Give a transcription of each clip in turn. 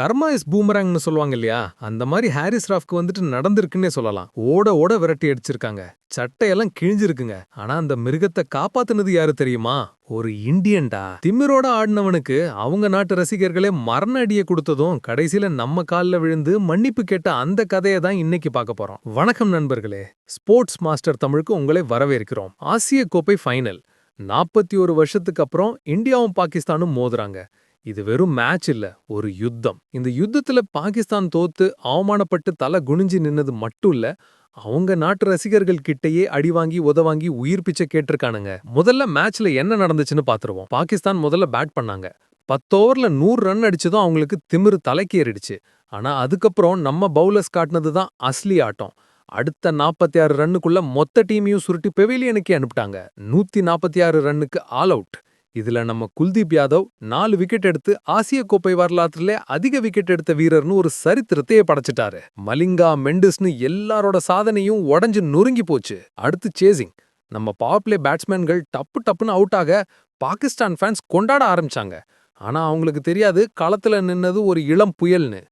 கர்மா is பூமராங்னு சொல்லுவாங்க இல்லையா? அந்த மாதிரி ஹாரிஸ் ராஃப்க்கு வந்துட்டு நடந்திருக்குன்னே சொல்லலாம். ஓட ஓட விரட்டி அடிச்சிருக்காங்க. சட்டையெல்லாம் கிழிஞ்சிருக்குங்க. ஆனா அந்த மிருகத்தை காப்பாத்துனது யாரு தெரியுமா? ஒரு இந்தியன்டா. திமிரோட ஆடினவனுக்கு அவங்க நாட்டு ரசிகர்களே மரண அடியை கொடுத்ததும் கடைசியில நம்ம கால்ல விழுந்து மன்னிப்பு கேட்ட அந்த கதையை தான் இன்னைக்கு பார்க்க போறோம். வணக்கம் நண்பர்களே. ஸ்போர்ட்ஸ் மாஸ்டர் தமிழுக்கு உங்களை வரவேற்கிறோம். ஆசிய கோப்பை ஃபைனல். நாற்பத்தி ஒரு வருஷத்துக்கு அப்புறம் இந்தியாவும் பாகிஸ்தானும் மோதுறாங்க. இது வெறும் மேட்ச் இல்ல ஒரு யுத்தம். இந்த யுத்தத்துல பாகிஸ்தான் தோத்து அவமானப்பட்டு தலை குனிஞ்சு நின்னது மட்டும் இல்ல அவங்க நாட்டு ரசிகர்கள் கிட்டேயே அடி வாங்கி உதவாங்கி உயிர் பிச்சை கேட்டிருக்கானுங்க. முதல்ல மேட்ச்ல என்ன நடந்துச்சுன்னு பாத்துருவோம். பாகிஸ்தான் முதல்ல பேட் பண்ணாங்க. பத்து ஓவர்ல நூறு ரன் அடிச்சதும் அவங்களுக்கு திமிரு தலைக்கு ஏறிடுச்சு. ஆனா அதுக்கப்புறம் நம்ம பவுலர்ஸ் காட்டினது தான் அஸ்லி ஆட்டம். அடுத்த நாற்பத்தி ஆறு ரன்னுக்குள்ள மொத்த டீமையும் சுருட்டி பெவிலியனுக்கே அனுப்பிட்டாங்க. நூத்தி நாற்பத்தி ஆறு ரன்னுக்கு ஆல் அவுட் இதுல நம்ம குல்தீப் யாதவ் நாலு விக்கெட் எடுத்து ஆசிய கோப்பை வரலாற்றிலே அதிக விக்கெட் எடுத்த வீரர்னு ஒரு சரித்திரத்தையே படைச்சிட்டாரு. மலிங்கா மெண்டிஸ்னு எல்லாரோட சாதனையும் உடஞ்சு நொறுங்கி போச்சு. அடுத்து சேசிங். நம்ம பவர் பேட்ஸ்மேன்கள் டப்பு டப்புன்னு அவுட் ஆக பாகிஸ்தான் ஃபேன்ஸ் கொண்டாட ஆரம்பிச்சாங்க. ஆனா அவங்களுக்கு தெரியாது களத்துல நின்னது ஒரு இளம் புயல்னு.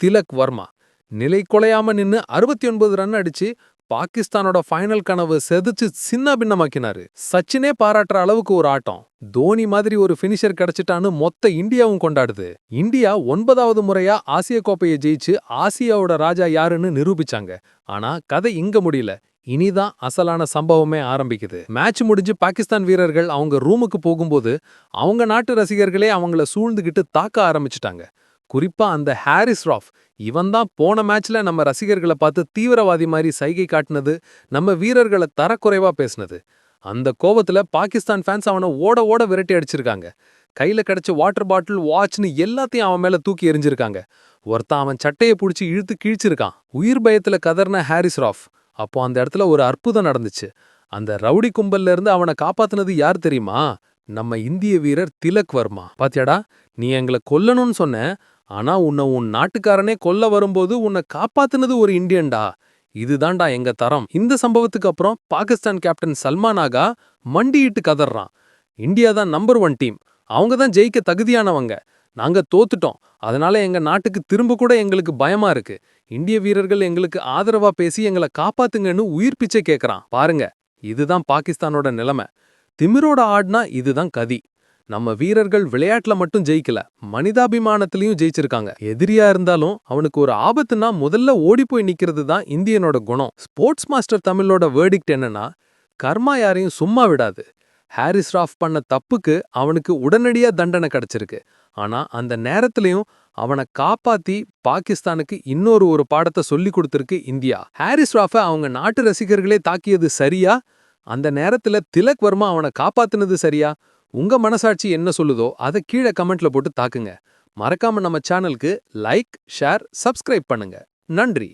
திலக் வர்மா. நிலை குலையாம நின்னு அறுபத்தி ஒன்பது ரன் அடிச்சு பாகிஸ்தானோட ஃபைனல் கனவு செதுச்சு சின்ன பின்னமாக்கினாரு சச்சினே பாராட்டுற அளவுக்கு ஒரு ஆட்டம். தோனி மாதிரி ஒரு ஃபினிஷர் கிடைச்சிட்டான்னு மொத்த இந்தியாவும் கொண்டாடுது. இந்தியா ஒன்பதாவது முறையா ஆசிய கோப்பையை ஜெயிச்சு ஆசியாவோட ராஜா யாருன்னு நிரூபிச்சாங்க. ஆனா கதை இங்க முடியல. இனிதான் அசலான சம்பவமே ஆரம்பிக்குது. மேட்ச் முடிஞ்சு பாகிஸ்தான் வீரர்கள் அவங்க ரூமுக்கு போகும்போது அவங்க நாட்டு ரசிகர்களே அவங்கள சூழ்ந்துகிட்டு தாக்க ஆரம்பிச்சிட்டாங்க. குறிப்பா அந்த ஹாரிஸ் ராஃப் இவன் தான் போன மேட்ச்ல நம்ம ரசிகர்களை பார்த்து தீவிரவாதி மாதிரி சைகை காட்டினது நம்ம வீரர்களை தரக்குறைவா பேசினது. அந்த கோபத்துல பாகிஸ்தான் ஃபேன்ஸ் அவனை ஓட ஓட விரட்டி அடிச்சிருக்காங்க. கையில கிடைச்ச வாட்டர் பாட்டில் வாட்ச்னு எல்லாத்தையும் அவன் மேல தூக்கி எரிஞ்சிருக்காங்க ஒருத்தன் அவன் சட்டையை பிடிச்சி இழுத்து கிழிச்சிருக்கான். உயிர் பயத்துல கதர்ன ஹாரிஸ் ராஃப். அப்போ அந்த இடத்துல ஒரு அற்புதம் நடந்துச்சு. அந்த ரவுடி கும்பல்ல இருந்து அவனை காப்பாத்துனது யார் தெரியுமா? நம்ம இந்திய வீரர் திலக் வர்மா. பாத்தியாடா நீ எங்களை கொல்லணும்னு சொன்ன ஆனா உன்னை உன் நாட்டுக்காரனே கொல்ல வரும்போது உன்னை காப்பாத்துனது ஒரு இந்தியன்டா. இதுதான்டா எங்க தரம். இந்த சம்பவத்துக்கு அப்புறம் பாகிஸ்தான் கேப்டன் சல்மான் ஆகா மண்டியிட்டு கதறான். இந்தியா தான் நம்பர் ஒன் டீம் அவங்க தான் ஜெயிக்க தகுதியானவங்க. நாங்க தோத்துட்டோம். அதனால எங்க நாட்டுக்கு திரும்ப கூட எங்களுக்கு பயமா இருக்கு. இந்திய வீரர்கள் எங்களுக்கு ஆதரவா பேசி எங்களை காப்பாத்துங்கன்னு உயிர் பிச்சை கேக்குறான். பாருங்க இதுதான் பாகிஸ்தானோட நிலைமை. திமிரோட ஆடுனா இதுதான் கதி. நம்ம வீரர்கள் விளையாட்டுல மட்டும் ஜெயிக்கல மனிதாபிமானத்திலையும் ஜெயிச்சிருக்காங்க. எதிரியா இருந்தாலும் அவனுக்கு ஒரு ஆபத்துனா முதல்ல ஓடி போய் நிக்கிறது தான் இந்தியனோட குணம். ஸ்போர்ட்ஸ் மாஸ்டர் தமிழோட வேர்டிக்ட் என்னன்னா கர்மா யாரையும் சும்மா விடாது. ஹாரிஸ் ராஃப் பண்ண தப்புக்கு அவனுக்கு உடனடியா தண்டனை கிடைச்சிருக்கு. ஆனா அந்த நேரத்திலையும் அவனை காப்பாத்தி பாகிஸ்தானுக்கு இன்னொரு ஒரு பாடத்தை சொல்லி கொடுத்திருக்கு இந்தியா. ஹாரிஸ் ராஃபை அவங்க நாட்டு ரசிகர்களே தாக்கியது சரியா? அந்த நேரத்துல திலக் வர்மா அவனை காப்பாத்துனது சரியா? உங்க மனசாட்சி என்ன சொல்லுதோ அதை கீழே கமெண்ட்ல போட்டு தாக்குங்க. மறக்காம நம்ம சேனலுக்கு லைக் ஷேர் சப்ஸ்கிரைப் பண்ணுங்க. நன்றி.